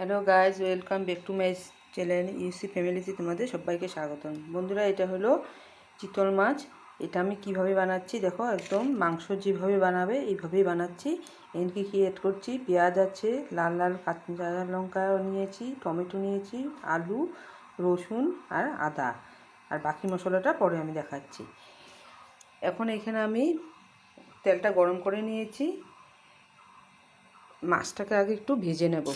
Hello guys welcome back to my channel ইউসি ফ্যামিলিতে তোমাদের সবাইকে স্বাগতম। বন্ধুরা, এটা হলো চিতল মাছ। এটা আমি কীভাবে বানাচ্ছি, দেখো, একদম মাংস যেভাবে বানাবে, এইভাবেই বানাচ্ছি। এনকে কি এড করছি, পেঁয়াজ আছে, লাল লাল কাঁচা লঙ্কা নিয়েছি, টমেটো নিয়েছি, আলু, রসুন আর আদা। আর বাকি মশলাটা পরে আমি দেখাচ্ছি। এখন এখানে আমি তেলটা গরম করে নিয়েছি। মাছটাকে আগে একটু ভেজে নেব।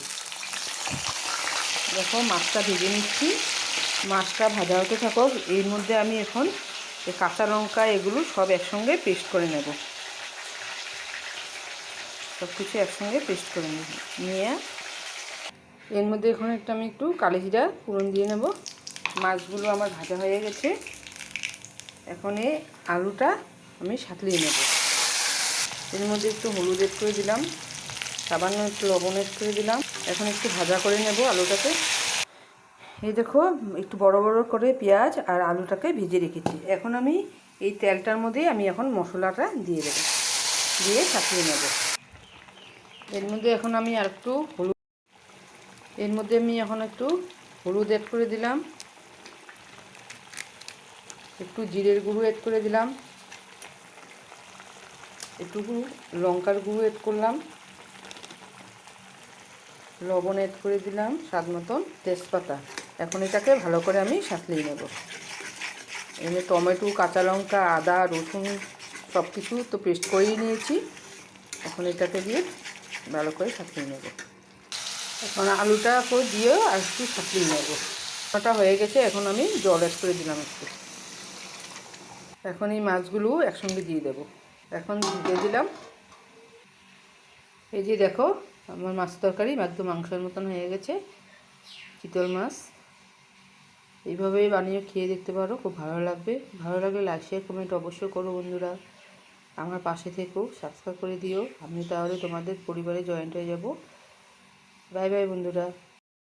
দেখো, মাছটা ভেজে নিচ্ছি। মাছটা ভাজা হতে থাকো এর মধ্যে আমি এখন কাঁচা লঙ্কা, এগুলো সব একসঙ্গে পেস্ট করে নেব। সব কিছু একসঙ্গে পেস্ট করে নেব, নিয়ে এর মধ্যে এখন একটা আমি একটু কালি জিরা পুরন দিয়ে নেব। মাছগুলো আমার ভাজা হয়ে গেছে। এখন এই আলুটা আমি সাঁতলিয়ে নেব। এর মধ্যে একটু হলুদ এড করে দিলাম, সামান্য একটু লবণ এড করে দিলাম। এখন একটু ভাজা করে নেব আলুটাকে। এই দেখো, একটু বড় বড় করে পেঁয়াজ আর আলুটাকে ভেজে রেখেছি। এখন আমি এই তেলটার মধ্যেই আমি এখন মশলাটা দিয়ে দেবো, দিয়ে সাঁতরিয়ে নেব। এর মধ্যে এখন আমি আর একটু হলুদ, এর মধ্যে আমি এখন একটু হলুদ অ্যাড করে দিলাম। একটু জিরের গুঁড়ো অ্যাড করে দিলাম। একটু লঙ্কার গুঁড়ো অ্যাড করলাম। লবণ অ্যাড করে দিলাম স্বাদ মতন তেজপাতা। এখন এটাকে ভালো করে আমি সাঁতলিয়ে নেব। এখানে টমেটো, কাঁচা লঙ্কা, আদা, রসুন সব কিছু তো পেস্ট করেই নিয়েছি। এখন এটাকে দিয়ে ভালো করে সাঁতলিয়ে নেব। এখন আলুটা করে দিয়েও আর একটু সাঁতলিয়ে নেব। ওটা হয়ে গেছে, এখন আমি জল অ্যাড করে দিলাম একটু। এখন এই মাছগুলো একসঙ্গে দিয়ে দেব। এখন দিয়ে দিলাম। এই যে দেখো আমার মাছ তরকারি একদম মাংসের মতন হয়ে গেছে। চিতল মাছ। এইভাবেই বানিয়ে খেয়ে দেখতে পারো, খুব ভালো লাগবে। ভালো লাগলে লাইক শেয়ার কমেন্ট অবশ্যই করো বন্ধুরা। আমার পাশে থেকেও সাবস্ক্রাইব করে দিও। আমি তাহলে তোমাদের পরিবারে জয়েন্ট হয়ে যাব। বাই বাই বন্ধুরা।